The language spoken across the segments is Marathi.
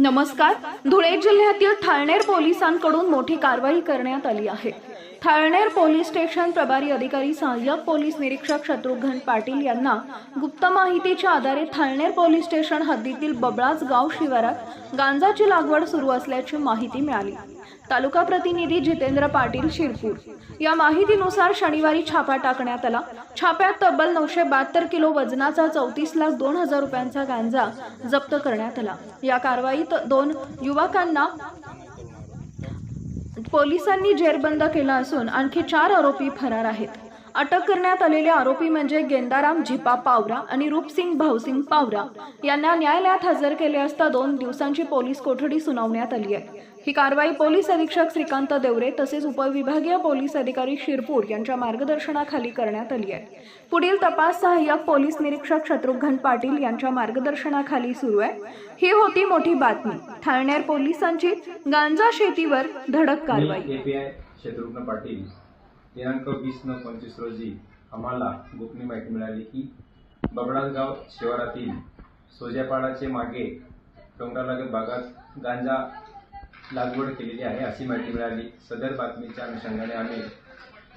नमस्कार. धुळे जिल्ह्यातील ठाळनेर पोलिसांकडून मोठी कारवाई करण्यात आली आहे. ठाळनेर पोलीस स्टेशन प्रभारी अधिकारी सहाय्यक पोलीस निरीक्षक शत्रुघ्न पाटील यांना गुप्त माहितीच्या आधारे ठाळनेर पोलीस स्टेशन हद्दीतील बबळाच गाव शिवारात गांजाची लागवड सुरू असल्याची माहिती मिळाली. तालुका प्रतिनिधी जितेंद्र पाटील शिरपूर. या माहितीनुसार शनिवारी छापा टाकण्यात आला. छाप्यात तब्बल नऊशे बहात्तर किलो वजनाचा चौतीस लाख दोन हजार रुपयांचा गांजा जप्त करण्यात आला. या कारवाईत दोन युवकांना पोलिसांनी जेरबंद केला असून आणखी चार आरोपी फरार आहेत. अटक करण्यात आलेले आरोपी म्हणजे गेंदाराम झिपा पावरा आणि रूपसिंग भाऊसिंग पावरा. यांना न्यायालयात हजर केले असता दोन दिवसांची पोलीस कोठडी सुनावण्यात आली आहे. ही कारवाई पोलीस अधीक्षक श्रीकांत देवरे तसेच उपविभागीय पोलीस अधिकारी शिरपूर यांच्या मार्गदर्शनाखाली करण्यात आली आहे. पुढील तपास सहाय्यक पोलीस निरीक्षक शत्रुघ्न पाटील यांच्या मार्गदर्शनाखाली सुरू आहे. ही होती मोठी बातमी. ठाण्यार पोलिसांची गांजा शेतीवर धडक कारवाई. शत्रुघ्न पाटील दिनांक वीस नऊ पंचवीस रोजी आम्हाला गोपनीय माहिती मिळाली की बबडासगाव शिवारातील सोजापाडाचे मागे डोंगरालगत भागात गांजा लागवड केलेली आहे अशी माहिती मिळाली. सदर बातमीच्या अनुषंगाने आम्ही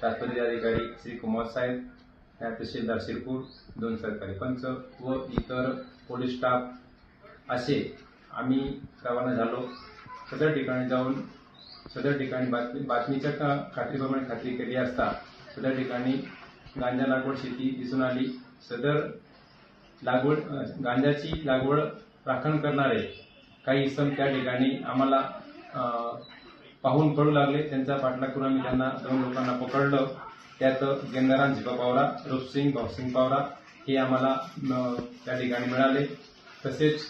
तात्पर्य अधिकारी श्री कुमार साहेब या तहसीलदार शिरपूर दोन सरकारी पंच व इतर पोलीस स्टाफ असे आम्ही रवाना झालो. सदर ठिकाणी जाऊन सदर ठिकाणी बातमी बातमीच्या का खात्रीप्रमाणे खात्री केली असता सदर ठिकाणी गांजा लागवड शेती दिसून आली. सदर लागवड गांजाची लागवड राखण करणारे काही इसम त्या ठिकाणी आम्हाला पाहून पडू लागले. त्यांचा पाठलाग करून आम्ही त्यांना दोन लोकांना पकडलं. त्यात गेंदाराम झिपा पावरा रूपसिंग भाऊसिंग पावरा हे आम्हाला त्या ठिकाणी मिळाले. तसेच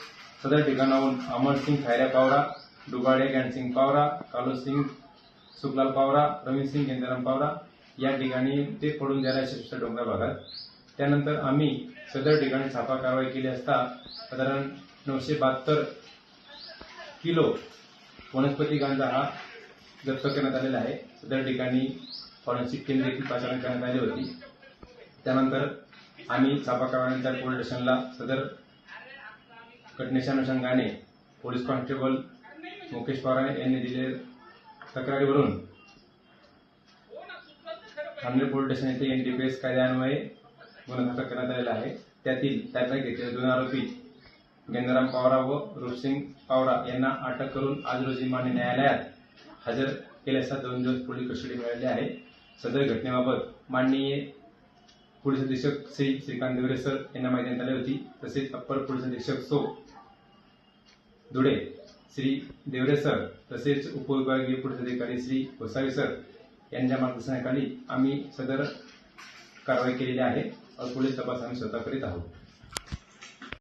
सदर ठिकाणाहून अमरसिंग खायऱ्या पावरा डुबाडे गॅनसिंग पावरा कालोसिंग सुखलाल पावरा रवीसिंग गेंदाराम पावरा या ठिकाणी ते पडून द्यायला यशस्वी डोंगरा भागात. त्यानंतर आम्ही सदर ठिकाणी छापा कारवाई केली असता साधारण नऊशे बहात्तर किलो वनस्पती गांजा हा जप्त करण्यात आलेला आहे. सदर ठिकाणी फॉरेन्सिक केंद्र देखील पाचारण करण्यात आली होती. त्यानंतर आम्ही छापा कारवाईच्या पोलीस स्टेशनला सदर घटनेच्या अनुषंगाने पोलीस कॉन्स्टेबल मुकेश पवार यांनी दिले तक्रारीवरून खामनेर पोलीस स्टेशन येथे एनडीपीएस कायद्यान्वये गुन्हा दाखल करण्यात आलेला आहे. त्यातील त्याचा घेतलेले दोन आरोपी गेंदाराम पवारा व रुपसिंग पवारा यांना अटक करून आज रोजी मान्य न्यायालयात हजर केले असता दोन दिवस पोलीस कस्टडी मिळाली आहे. सदर घटनेबाबत माननीय पोलीस अधीक्षक श्री श्रीकांत देवरे सर यांना माहिती देण्यात आली होती. तसेच अप्पर पोलीस अधीक्षक सो. धुळे श्री देवरे सर तसेच उपविभागीय पोलीस अधिकारी श्री गोसावी सर यांच्या मार्गदर्शनाखाली आम्ही सदर कारवाई केलेली आहे. व पोलीस तपास आम्ही स्वतः करीत आहोत.